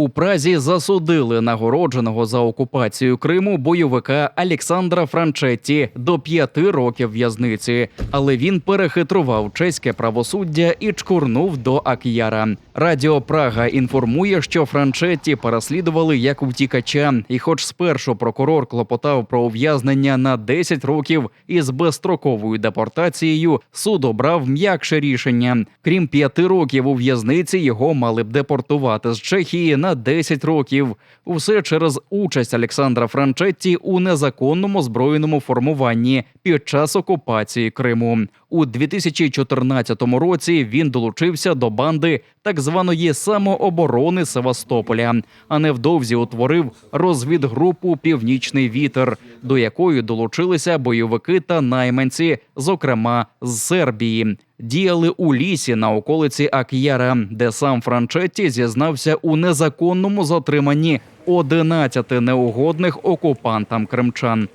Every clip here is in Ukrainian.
У Празі засудили нагородженого за окупацію Криму бойовика Олександра Франчетті до п'яти років в'язниці, але він перехитрував чеське правосуддя і чкурнув до Ак'яра. Радіо Прага інформує, що Франчетті переслідували як втікача, і, хоч спершу прокурор клопотав про ув'язнення на 10 років із безстроковою депортацією, суд обрав м'якше рішення. Крім п'яти років у в'язниці, його мали б депортувати з Чехії на 10 років. Усе через участь Олександра Франчетті у незаконному збройному формуванні під час окупації Криму. У 2014 році він долучився до банди так званої самооборони Севастополя, а невдовзі утворив розвідгрупу Північний вітер, до якої долучилися бойовики та найманці, зокрема з Сербії Діяли у лісі на околиці Ак'яра, де сам Франчетті зізнався у незаконному затриманні 11 неугодних окупантам кримчан.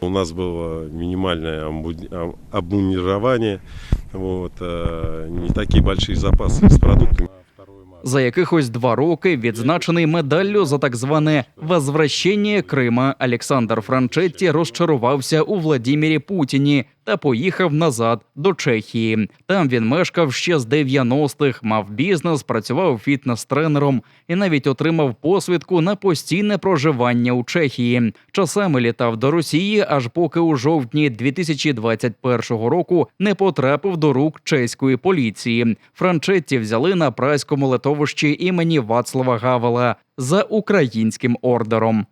У нас было минимальное амбу- ам- обмунирование, вот, э, не такие большие запасы с продуктами. За якихось два роки відзначений медаллю за так зване «возвращення Крима Олександр Франчетті розчарувався у Владімірі Путіні та поїхав назад до Чехії. Там він мешкав ще з 90-х, мав бізнес, працював фітнес-тренером і навіть отримав посвідку на постійне проживання у Чехії. Часами літав до Росії, аж поки у жовтні 2021 року не потрапив до рук чеської поліції. Франчетті взяли на прайському литовищі імені Вацлава Гавела за українським ордером.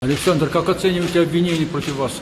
Александр, как оцениваете обвинение против вас?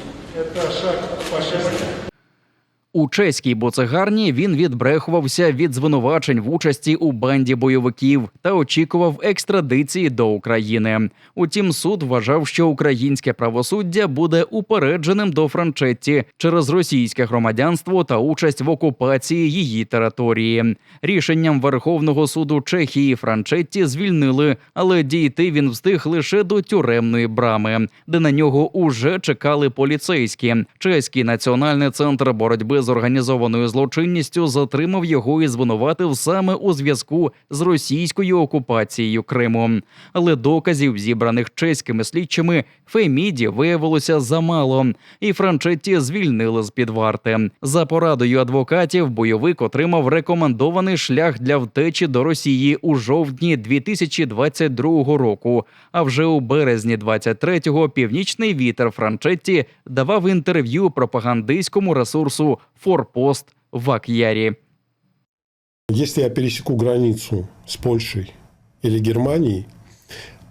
У чеській буцегарні він відбрехувався від звинувачень в участі у банді бойовиків та очікував екстрадиції до України. Утім, суд вважав, що українське правосуддя буде упередженим до Франчетті через російське громадянство та участь в окупації її території. Рішенням Верховного суду Чехії Франчетті звільнили, але дійти він встиг лише до тюремної брами, де на нього уже чекали поліцейські. Чеський національний центр боротьби з організованою злочинністю затримав його і звинуватив саме у зв'язку з російською окупацією Криму. Але доказів, зібраних чеськими слідчими, Феміді виявилося замало, і Франчетті звільнили з під варти. За порадою адвокатів, бойовик отримав рекомендований шлях для втечі до Росії у жовтні 2022 року. А вже у березні 23-го північний вітер Франчетті давав інтерв'ю пропагандистському ресурсу Форпост в Ак'ярі. Если я пересеку границу с Польшей или Германией,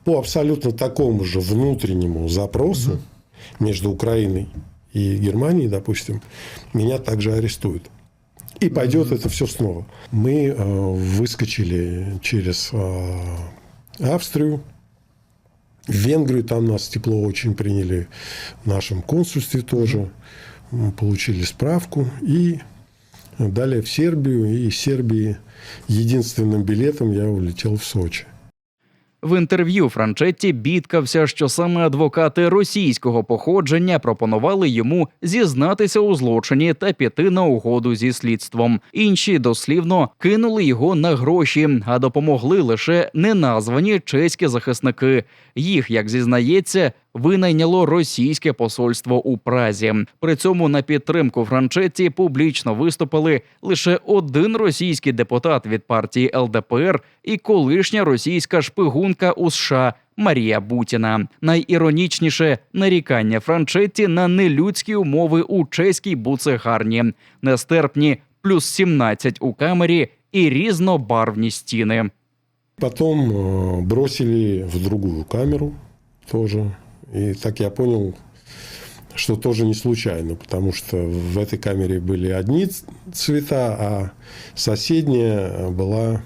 по абсолютно такому же внутреннему запросу между Украиной и Германией, допустим, меня также арестуют. И пойдет это все снова. Мы э, выскочили через э, Австрию, в Венгрию, там нас тепло очень приняли, в нашем консульстве тоже. Мы получили справку и далее в Сербию. И из Сербии единственным билетом я улетел в Сочи. В інтерв'ю Франчетті бідкався, що саме адвокати російського походження пропонували йому зізнатися у злочині та піти на угоду зі слідством. Інші дослівно кинули його на гроші, а допомогли лише неназвані чеські захисники. Їх, як зізнається, винайняло російське посольство у Празі. При цьому на підтримку Франчетті публічно виступили лише один російський депутат від партії ЛДПР і колишня російська шпигунка у США. Марія Бутіна найіронічніше нарікання Франчетті на нелюдські умови у чеській буцегарні, нестерпні плюс 17 у камері і різнобарвні стіни. Потом э, бросили в другую камеру тоже. И так я понял, что тоже не случайно, потому что в этой камере были одни ц- цвета, а соседняя была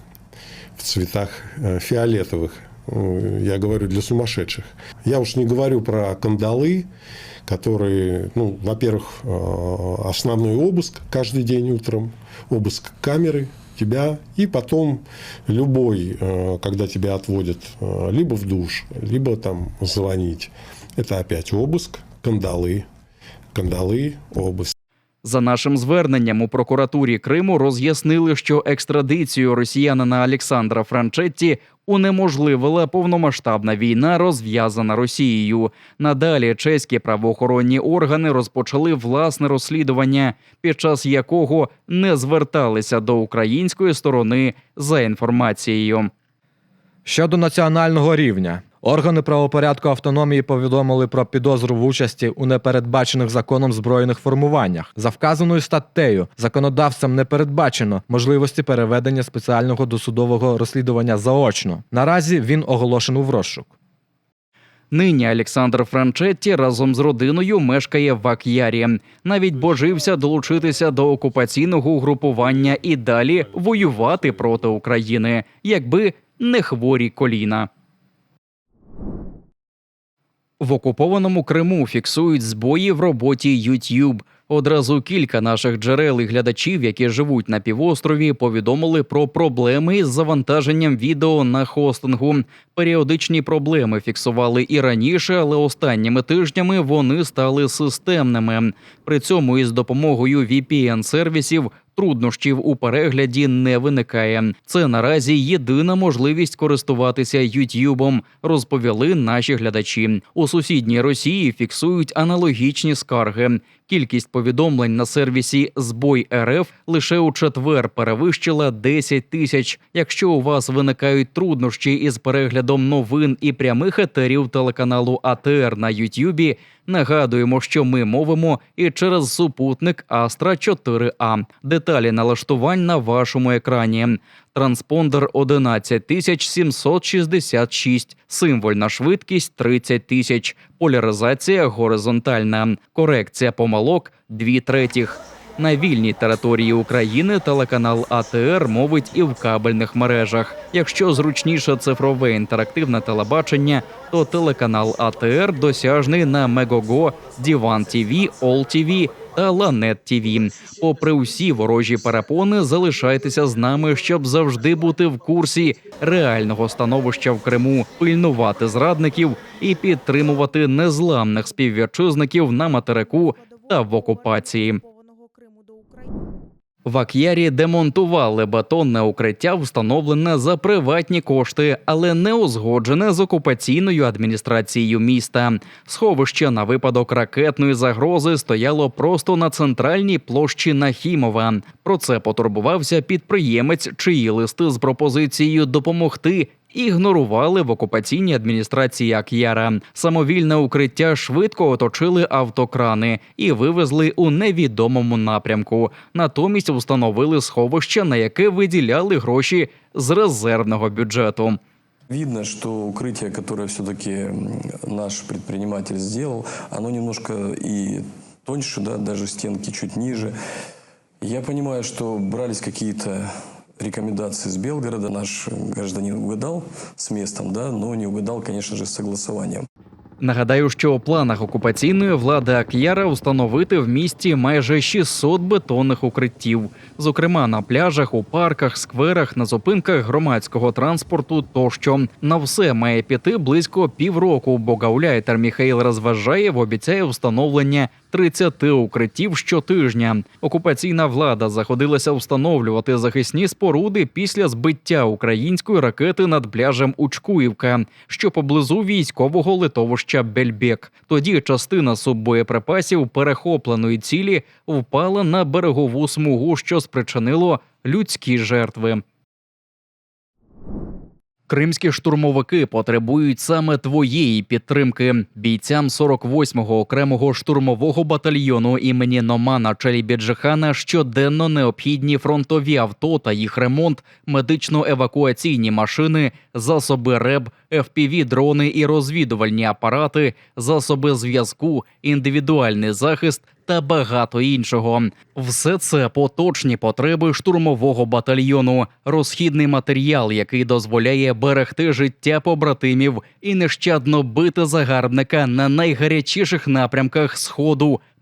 в цветах э, фиолетовых. Э, Я говорю для сумасшедших. Я уж не говорю про кандалы, которые, ну, во-первых, э, основной обыск каждый день утром, обыск камеры тебя, и потом любой, э, когда тебя отводят э, либо в душ, либо там звонить. Это опять обыск, кандалы, кандалы, обыск. За нашим зверненням у прокуратурі Криму роз'яснили, що екстрадицію росіянина Олександра Франчетті унеможливила повномасштабна війна, розв'язана Росією. Надалі чеські правоохоронні органи розпочали власне розслідування, під час якого не зверталися до української сторони за інформацією. Щодо національного рівня. Органи правопорядку автономії повідомили про підозру в участі у непередбачених законом збройних формуваннях. За вказаною статтею законодавцем не передбачено можливості переведення спеціального досудового розслідування заочно. Наразі він оголошений в розшук. Нині Олександр Франчетті разом з родиною мешкає в Ак'ярі. Навіть божився долучитися до окупаційного угрупування і далі воювати проти України, якби не хворі коліна. В окупованому Криму фіксують збої в роботі YouTube. Одразу кілька наших джерел і глядачів, які живуть на півострові, повідомили про проблеми із завантаженням відео на хостингу. Періодичні проблеми фіксували і раніше, але останніми тижнями вони стали системними. При цьому із допомогою VPN-сервісів труднощів у перегляді не виникає. Це наразі єдина можливість користуватися Ютюбом, розповіли наші глядачі. У сусідній Росії фіксують аналогічні скарги. Кількість повідомлень на сервісі Збой РФ лише у четвер перевищила 10 тисяч. Якщо у вас виникають труднощі із переглядом новин і прямих етерів телеканалу АТР на Ютюбі, нагадуємо, що ми мовимо і через супутник Астра 4А. Деталі налаштувань на вашому екрані. Транспондер 11766, символьна швидкість 30 тисяч, поляризація горизонтальна, корекція помилок 2 третіх. На вільній території України телеканал АТР мовить і в кабельних мережах. Якщо зручніше цифрове інтерактивне телебачення, то телеканал АТР досяжний на Мегого, Діван ТВ, Ол ТВ та Ланет ТВ. Попри усі ворожі перепони, залишайтеся з нами, щоб завжди бути в курсі реального становища в Криму, пильнувати зрадників і підтримувати незламних співвітчизників на материку та в окупації. В Ак'ярі демонтували бетонне укриття, встановлене за приватні кошти, але не узгоджене з окупаційною адміністрацією міста. Сховище на випадок ракетної загрози стояло просто на центральній площі Нахімова. Про це потурбувався підприємець, чиї листи з пропозицією допомогти ігнорували в окупаційній адміністрації Ак'яра. Самовільне укриття швидко оточили автокрани і вивезли у невідомому напрямку. Натомість встановили сховище, на яке виділяли гроші з резервного бюджету. Видно, что укрытие, которое все-таки наш предприниматель сделал, оно немножко и тоньше, да, даже стенки чуть ниже. Я понимаю, что брались какие-то рекомендации с Белгорода. Наш гражданин угадал с местом, да, но не угадал, конечно же, с согласованием. Нагадаю, що у планах окупаційної влади Ак'яра встановити в місті майже 600 бетонних укриттів, зокрема на пляжах, у парках, скверах, на зупинках громадського транспорту. Тощо на все має піти близько півроку. Бо гауляйтер Міхаїл Розважаєв обіцяє встановлення 30 укриттів щотижня. Окупаційна влада заходилася встановлювати захисні споруди після збиття української ракети над пляжем Учкуївка, що поблизу військового литовища Бельбек. Тоді частина суббоєприпасів перехопленої цілі впала на берегову смугу, що спричинило людські жертви. Кримські штурмовики потребують саме твоєї підтримки. Бійцям 48-го окремого штурмового батальйону імені Номана Челібіджихана щоденно необхідні фронтові авто та їх ремонт, медично-евакуаційні машини, засоби РЕБ, fpv дрони і розвідувальні апарати, засоби зв'язку, індивідуальний захист та багато іншого. Все це поточні потреби штурмового батальйону, розхідний матеріал, який дозволяє берегти життя побратимів і нещадно бити загарбника на найгарячіших напрямках сходу.